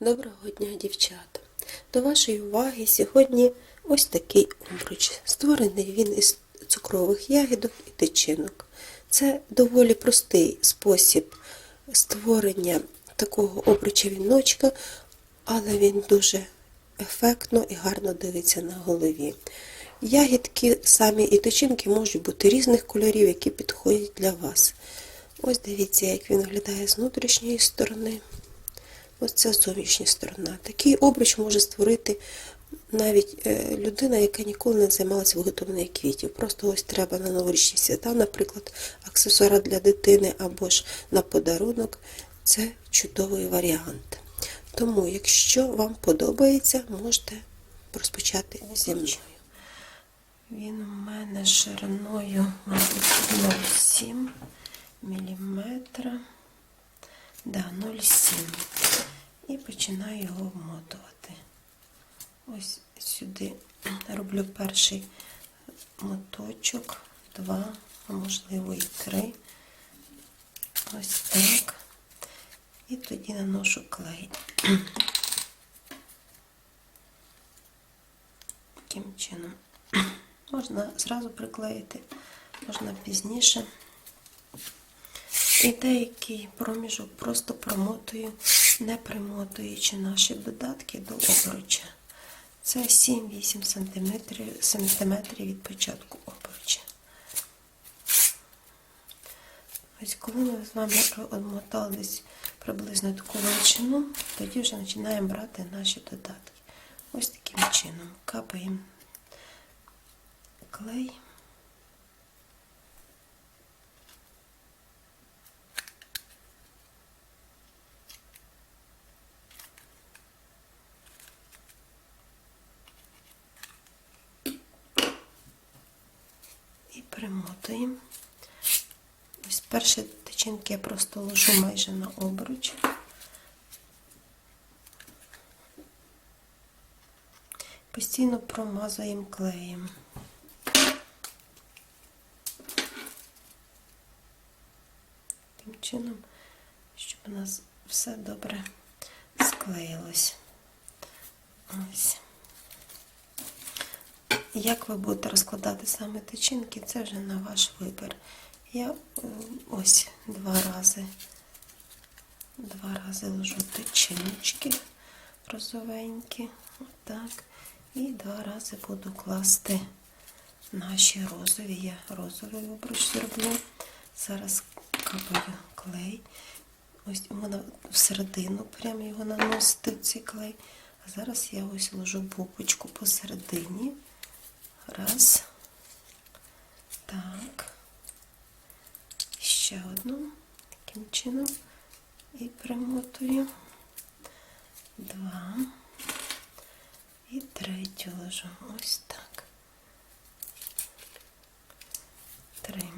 Доброго дня, дівчата! До вашої уваги сьогодні ось такий обруч. Створений він із цукрових ягідок і тичинок. Це доволі простий спосіб створення такого обруча віночка, але він дуже ефектно і гарно дивиться на голові. Ягідки самі і тичинки можуть бути різних кольорів, які підходять для вас. Ось дивіться, як він виглядає з внутрішньої сторони. Ось це зовнішня сторона. Такий обруч може створити навіть е, людина, яка ніколи не займалася виготовленням квітів. Просто ось треба на новорічні свята, наприклад, аксесуари для дитини або ж на подарунок. Це чудовий варіант. Тому, якщо вам подобається, можете розпочати зі мною. Він у мене шириною, мабуть, 0,7 міліметра. Да, 0,7. І починаю його вмотувати. Ось сюди роблю перший моточок, два, можливо і три. Ось так. І тоді наношу клей. Таким чином. Можна зразу приклеїти, можна пізніше. І деякий проміжок просто промотую, не примотуючи наші додатки до обруча. Це 7-8 см, сантиметрів від початку обруча. Ось коли ми з вами одмотали приблизно таку величину, тоді вже починаємо брати наші додатки. Ось таким чином капаємо клей. і примотуємо. Ось перші тичинки я просто ложу майже на обруч. Постійно промазуємо клеєм. Таким чином, щоб у нас все добре склеїлось. Ось. Як ви будете розкладати саме тичинки, це вже на ваш вибір. Я ось два рази, два рази ложу тичиночки розовенькі, отак. І два рази буду класти наші розові. Я розовий обруч зроблю. Зараз капаю клей. Ось можна всередину прямо його наносити цей клей. А зараз я ось ложу бубочку посередині. Раз. Так. Ще одну. Таким чином. І примотую. Два. І третю ложу. Ось так. Три.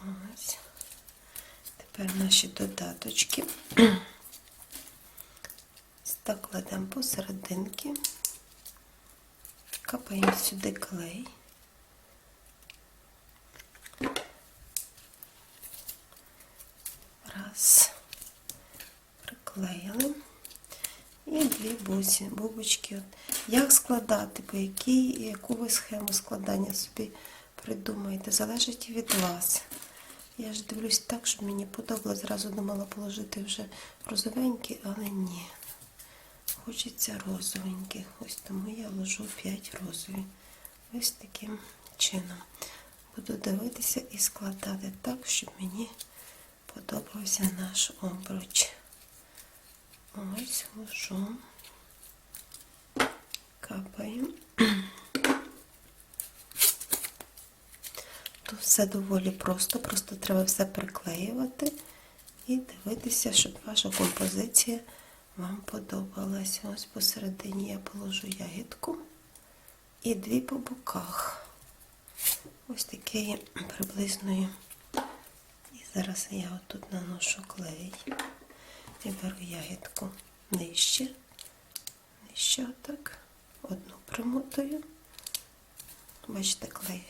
Ось. Тепер наші додаточки. Так кладемо посерединки. Капаємо сюди клей. Раз. Приклеїли. І дві бусі, бубочки. Як складати, по якій, яку ви схему складання собі придумаєте, залежить від вас. Я ж дивлюсь так, щоб мені подобалось. Зразу думала положити вже розовенькі, але ні. Хочеться розовеньких. Ось тому я ложу 5 розові. Ось таким чином. Буду дивитися і складати так, щоб мені подобався наш обруч. Ось ложу. Капаю. Тут все доволі просто, просто треба все приклеювати і дивитися, щоб ваша композиція вам подобалася. Ось посередині я положу ягідку і дві по боках. Ось такої приблизної. І зараз я отут наношу клей і беру ягідку нижче, нижче отак. Одну примотую. Бачите, клей.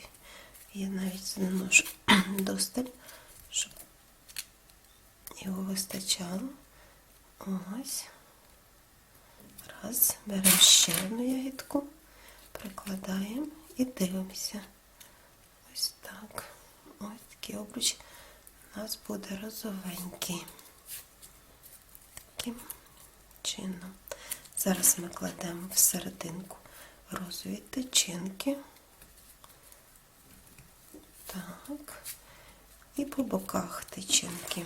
Я навіть наношу досталь, щоб його вистачало. Ось. Раз. Беремо ще одну ягідку, прикладаємо і дивимося. Ось так. Ось такий обруч у нас буде розовенький. Таким чином. Зараз ми кладемо в серединку розові тичинки. Так. І по боках тичинки.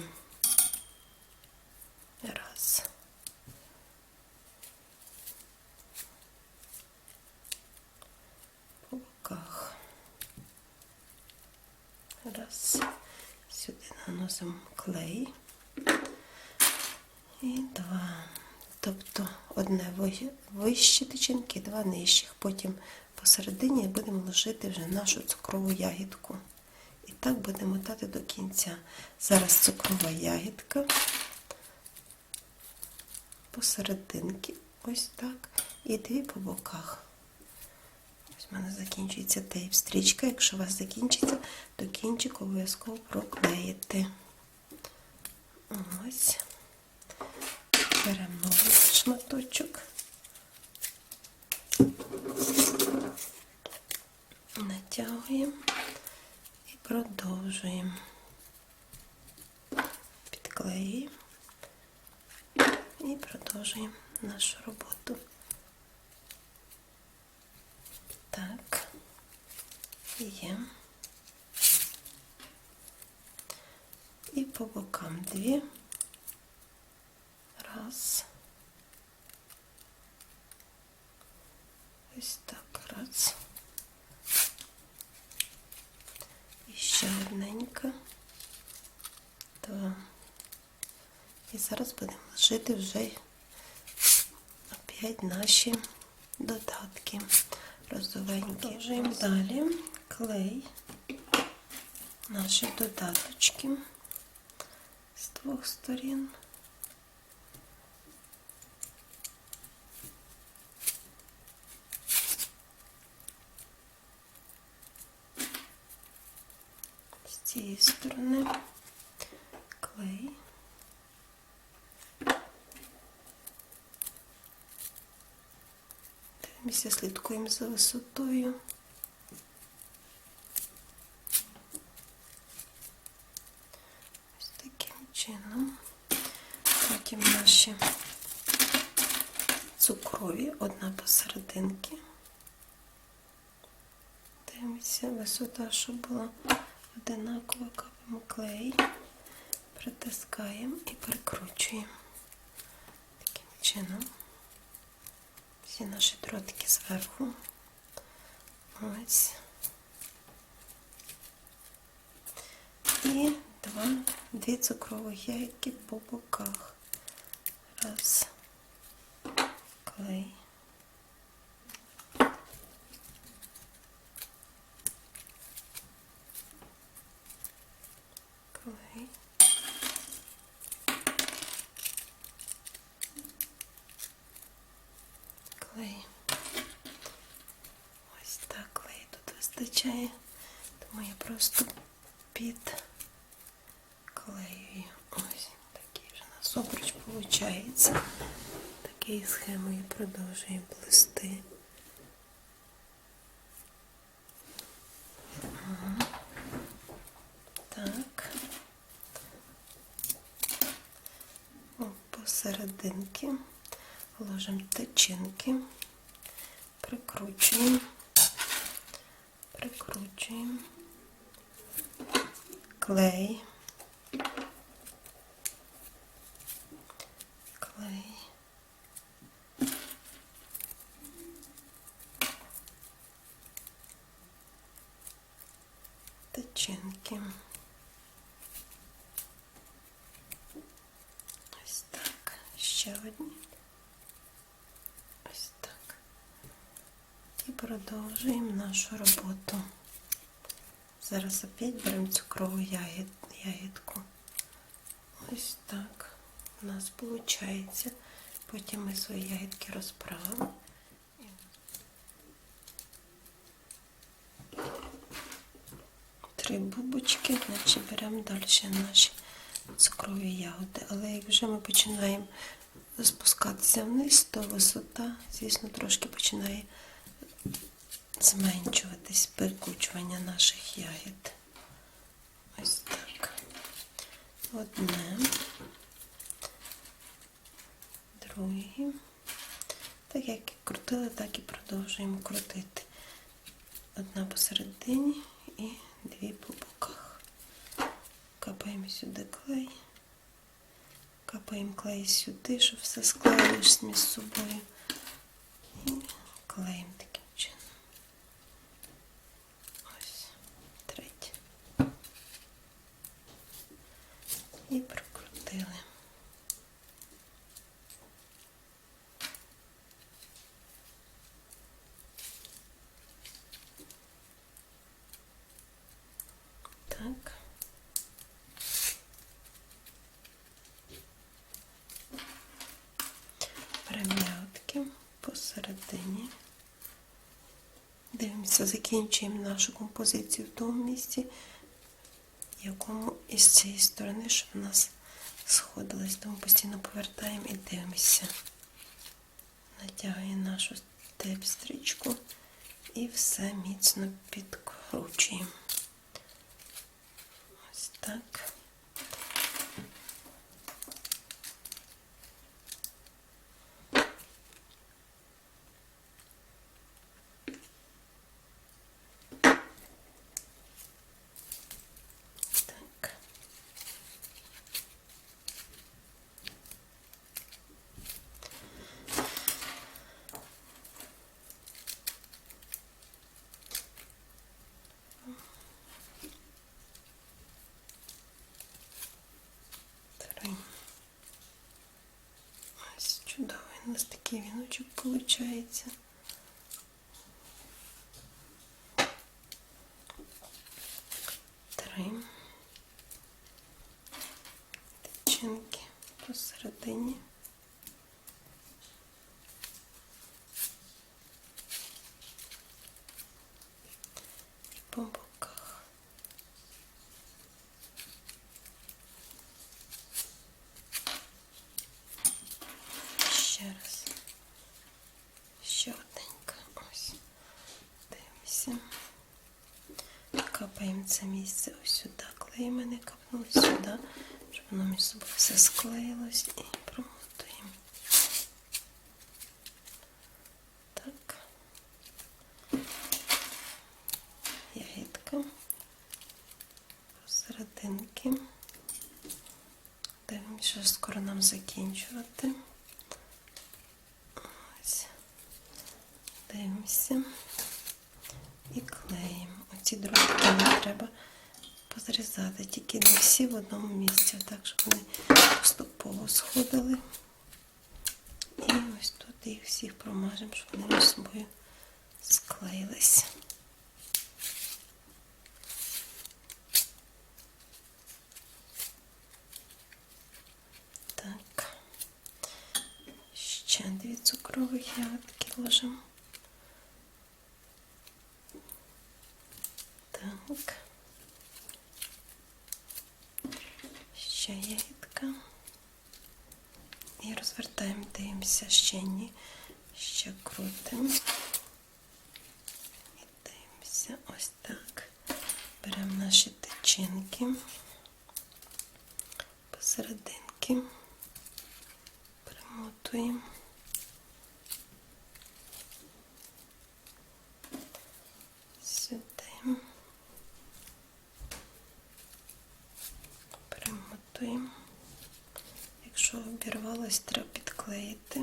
Раз. По боках. Раз. Сюди наносимо клей. І два. Тобто одне ви- вище тичинки, два нижчих. Потім посередині будемо ложити вже нашу цукрову ягідку. І так будемо мотати до кінця. Зараз цукрова ягідка посерединки, ось так, і дві по боках. Ось в мене закінчується тейп стрічка. Якщо у вас закінчиться, то кінчик обов'язково проклеїти. Ось. Беремо шматочок. Натягуємо і продовжуємо. Підклеюємо і продовжуємо нашу роботу. Так, є. І по бокам дві. Раз. Ось так, раз. І ще одненька. Два. І зараз будемо ложити вже опять наші додатки розовенькі. Продовжуємо далі клей, наші додаточки з двох сторін. З цієї сторони клей. Дивимося, слідкуємо за висотою. Ось таким чином. Потім наші цукрові, одна посерединки. Дивимося, висота, щоб була одинакова, капаємо клей, притискаємо і перекручуємо. Таким чином всі наші дротики зверху. Ось. І два, дві цукрових яйки по боках. Раз. Клей. клей. Ось так клей тут вистачає, тому я просто під клею. Ось такий вже у нас обруч виходить. Такою схемою продовжуємо плести. Так. Посерединки ложимо тичинки, прикручуємо, прикручуємо, клей. Тичинки. Ось так. Ще одні. Ось так. І продовжуємо нашу роботу. Зараз опять беремо цукрову ягід, ягідку. Ось так у нас виходить. Потім ми свої ягідки розправимо. Три бубочки, значить беремо далі наші цукрові ягоди. Але як вже ми починаємо спускатися вниз, то висота, звісно, трошки починає зменшуватись перекучування наших ягід. Ось так. Одне. Друге. Так як і крутили, так і продовжуємо крутити. Одна посередині і дві по боках. Капаємо сюди клей. Капаємо клей сюди, щоб все склеїлось між собою. І клеїмо таким чином. Ось. Третє. І прокрутили. Так. Пром'ятки посередині. Дивимося, закінчуємо нашу композицію в тому місці, в якому із цієї сторони, щоб у нас сходилось, тому постійно повертаємо і дивимося. Натягуємо нашу тепстрічку і все міцно підкручуємо. Так. Три. Ось чудовий у нас такий віночок виходить. Три. Тичинки посередині. І по боках. Ще раз. Ще одненька. Ось. Дивимося. Капаємо це місце ось сюди. Клеїмо, не капнув сюди, щоб воно між собою все склеїлось і промотуємо. Так. Ягідка. Посерединки. Дивимося, що скоро нам закінчувати. Ось. Дивимося і клеїмо. Оці дробки нам треба не всі в одному місці, так, щоб вони поступово сходили. І ось тут їх всіх промажемо, щоб вони між собою склеїлися. Так. Ще дві цукрових ягодки ложимо. Так. Ще ягідка. І розвертаємо, дивимося ще ні. Ще крутимо. І дивимося ось так. Беремо наші тичинки посерединки, перемотуємо. Сюди. Перемотуємо. Якщо обірвалось, треба підклеїти,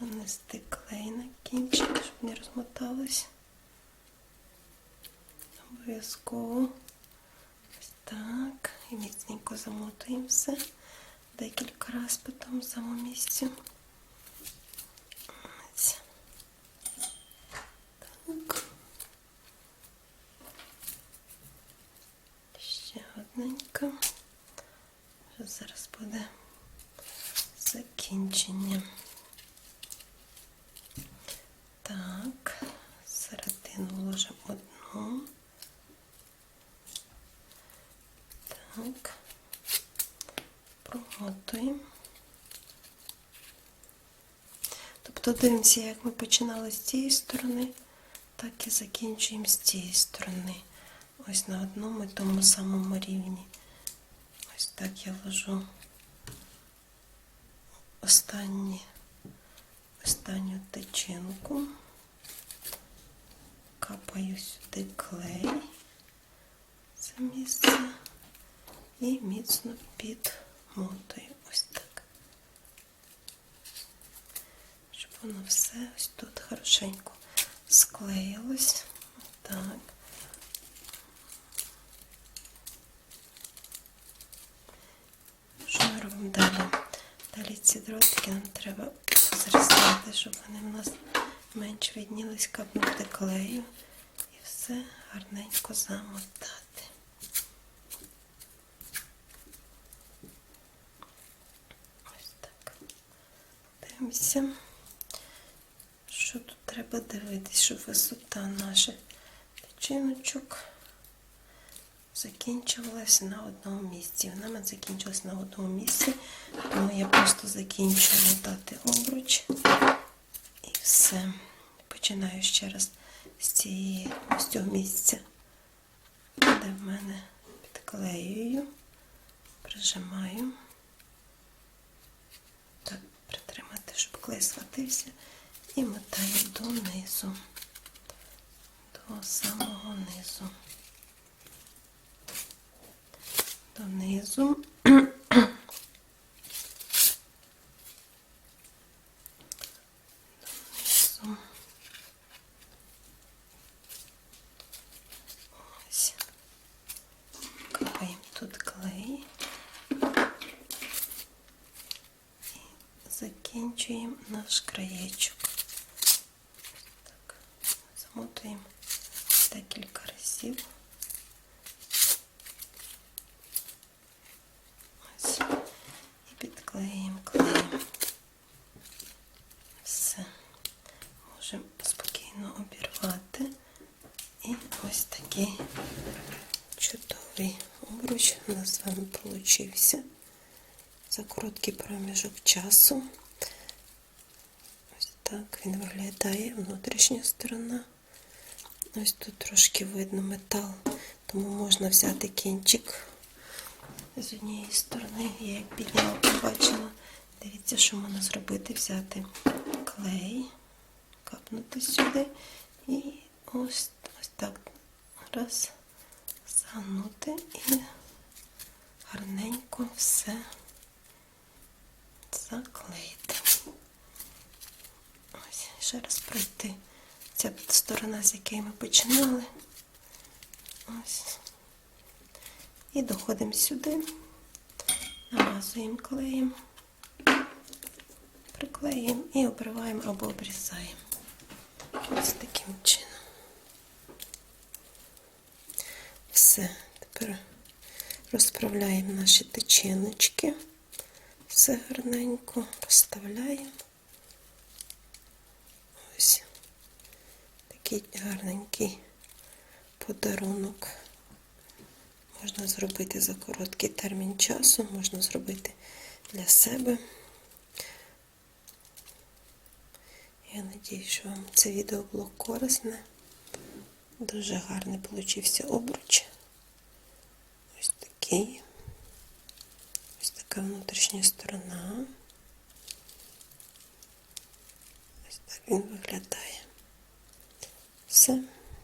нанести клей на кінчик, щоб не розмоталось. Обов'язково ось так. І міцненько замотуємо все. Декілька разів по тому самому місці. Ось. Так. Ще одненька. Вже зараз буде закінчення. Так, середину ложимо одну. Так, промотуємо. Тобто як ми починали з цієї сторони, так і закінчуємо з цієї сторони. Ось на одному і тому самому рівні. Ось так я ввожу останні, останню течінку. Капаю сюди клей це місце і міцно підмотую. Ось так. Щоб воно все ось тут хорошенько склеїлось. Так. Що ми робимо далі? Далі ці дротики нам треба зрізати, щоб вони в нас менш віднілись, капнути клею і все гарненько замотати. Ось так. Дивимося. Треба дивитись, щоб висота наших тичиночок закінчувалася на одному місці. Вона мене закінчилась на одному місці, тому я просто закінчую мотати обруч і все. Починаю ще раз з цієї ось цього місця, де в мене підклеюю, прижимаю. Так, притримати, щоб клей схватився, і мотаю донизу, до самого низу. Донизу. Закінчуємо наш краєчок. Так, замотуємо декілька разів. Ось. І підклеїмо клеєм. Все. Можемо спокійно обірвати. І ось такий чудовий обруч у нас з вами получився за короткий проміжок часу. Ось так він виглядає внутрішня сторона. Ось тут трошки видно метал, тому можна взяти кінчик з однієї сторони. Я як підняла, побачила. Дивіться, що можна зробити, взяти клей, капнути сюди і ось, ось так раз загнути і гарненько все заклеїти. Ось, ще раз пройти. Ця сторона, з якої ми починали. Ось. І доходимо сюди, намазуємо клеєм, приклеїмо і обриваємо або обрізаємо. Ось таким чином. Все, тепер розправляємо наші течіночки. Все гарненько розставляємо. Такий гарненький подарунок. Можна зробити за короткий термін часу, можна зробити для себе. Я надію, що вам це відео було корисне. Дуже гарний получився обруч. Ось такий. Ось така внутрішня сторона. Ось так він виглядає.